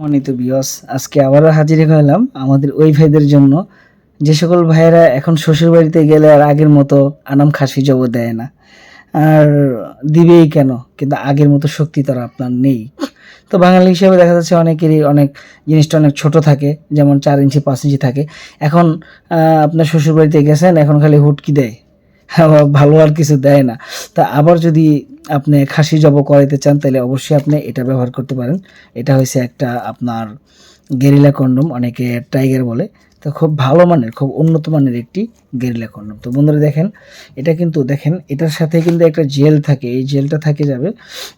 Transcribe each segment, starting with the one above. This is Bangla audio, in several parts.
মনিত বিয়স আজকে আবারও হাজির হলাম আমাদের ওই ভাইদের জন্য। যে সকল ভাইয়েরা এখন শ্বশুর বাড়িতে গেলে আর আগের মতো আনাম খাসি জব দেয় না। আর দিবেই কেন? কিন্তু আগের মতো শক্তি তারা আপনার নেই। তো বাঙালি হিসেবে দেখা যাচ্ছে অনেকেরই অনেক জিনিসটা অনেক ছোট থাকে, যেমন চার ইঞ্চি, পাঁচ ইঞ্চি থাকে। এখন আপনার শ্বশুর বাড়িতে গেছেন, এখন খালি হুটকি দেয়। ভালো আর কিছু দেয় না। তা আবার যদি আপনি খাসি জব করাইতে চান, তাহলে অবশ্যই আপনি এটা ব্যবহার করতে পারেন। এটা হয়েছে একটা আপনার গেরিলা কন্ডম, অনেকে টাইগার বলে। তো খুব ভালো মানের, খুব উন্নত মানের একটি গেরিলা কন্ডম। তো বন্ধুরা দেখেন, এটা কিন্তু দেখেন, এটার সাথে কিন্তু একটা জেল থাকে। এই জেলটা থাকে যাবে,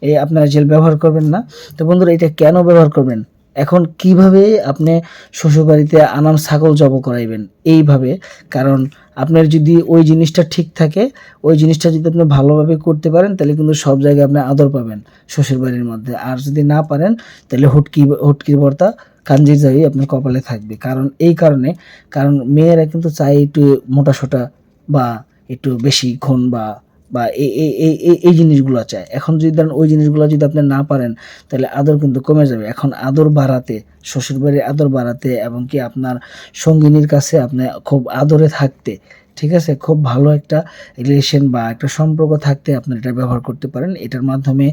এই আপনারা জেল ব্যবহার করবেন না। তো বন্ধুরা, এটা কেন ব্যবহার করবেন? এখন কীভাবে আপনি শ্বশুরবাড়িতে আনাম ছাগল জব করাইবেন? এইভাবে। কারণ আপনার যদি ওই জিনিসটা ঠিক থাকে, ওই জিনিসটা যদি আপনি ভালোভাবে করতে পারেন, তাহলে কিন্তু সব জায়গায় আপনি আদর পাবেন শ্বশুরবাড়ির মধ্যে। আর যদি না পারেন, তাহলে হুটকি, হুটকির বর্তা কাঞ্জির জায়গায় আপনার কপালে থাকবে। কারণ এই কারণে, কারণ মেয়েরা কিন্তু চায় একটু মোটা সোটা বা একটু বেশিক্ষণ বা বা এই এই এই জিনিসগুলো চায়। এখন যদি ধরেন ওই জিনিসগুলো যদি আপনি না পারেন, তাহলে আদর কিন্তু কমে যাবে। এখন আদর বাড়াতে, শ্বশুরবাড়ির আদর বাড়াতে এবং কি আপনার সঙ্গিনীর কাছে আপনি খুব আদরে থাকতে ঠিক আছে? খুব ভালো একটা রিলেশন বা একটা সম্পর্ক থাকতে আপনি এটা ব্যবহার করতে পারেন। এটার মাধ্যমে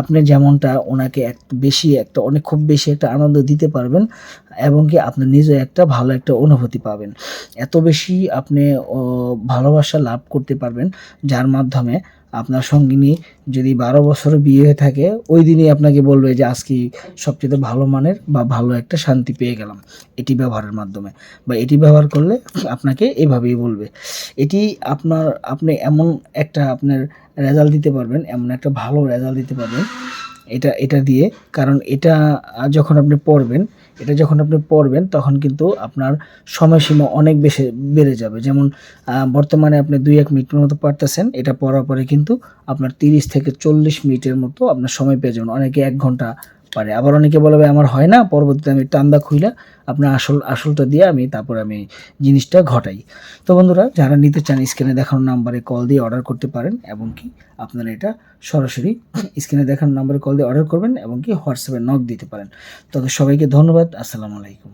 আপনি যেমনটা ওনাকে এক বেশি একটা, অনেক খুব বেশি একটা আনন্দ দিতে পারবেন এবং কি আপনি নিজে একটা ভালো একটা অনুভূতি পাবেন। এত বেশি আপনি ভালোবাসা লাভ করতে পারবেন, যার মাধ্যমে আপনার সঙ্গিনী যদি বারো বছর বিয়ে হয়ে থাকে, ওই দিনই আপনাকে বলবে যে আজকে সবচেয়ে ভালো মানের বা ভালো একটা শান্তি পেয়ে গেলাম এটি ব্যবহারের মাধ্যমে। বা এটি ব্যবহার করলে আপনাকে এভাবেই বলবে। এটি আপনার, আপনি এমন একটা আপনার রেজাল্ট দিতে পারবেন, এমন একটা ভালো রেজাল্ট দিতে পারবেন এটা এটা দিয়ে। কারণ এটা যখন আপনি পড়বেন, এটা যখন আপনি পড়বেন, তখন কিন্তু আপনার সময়সীমা অনেক বেশি বেড়ে যাবে। যেমন বর্তমানে আপনি দুই, এক মিনিটের মতো পারতেছেন এটা পড়ার পরে কিন্তু আপনার তিরিশ থেকে চল্লিশ মিনিটের মতো আপনার সময় পেয়ে যাবেন। অনেকে এক ঘণ্টা পারে আবার অনেকে বলবে আমার হয় না, পরবর্তীতে আমি টান্দা খুইলা আপনার আসল, আসলটা দিয়ে আমি তারপর আমি জিনিসটা ঘটাই। তো বন্ধুরা, যারা নিতে চান স্ক্রিনে দেখানো নাম্বারে কল দিয়ে অর্ডার করতে পারেন, এবং কি আপনারা এটা সরাসরি স্ক্রিনে দেখানো নাম্বারে কল দিয়ে অর্ডার করবেন, এবং কি হোয়াটসঅ্যাপে নক দিতে পারেন। তবে সবাইকে ধন্যবাদ, আসসালামু আলাইকুম।